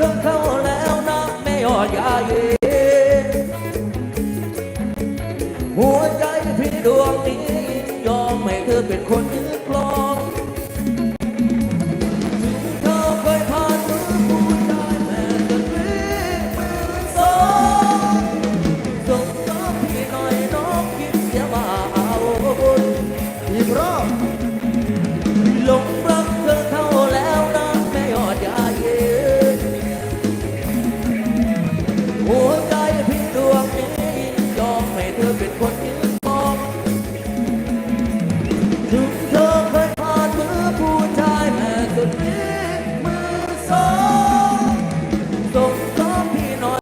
ถึงเข้าแล้วนะไม่ยอดยายหัวใจพี่ดวงนี้ 두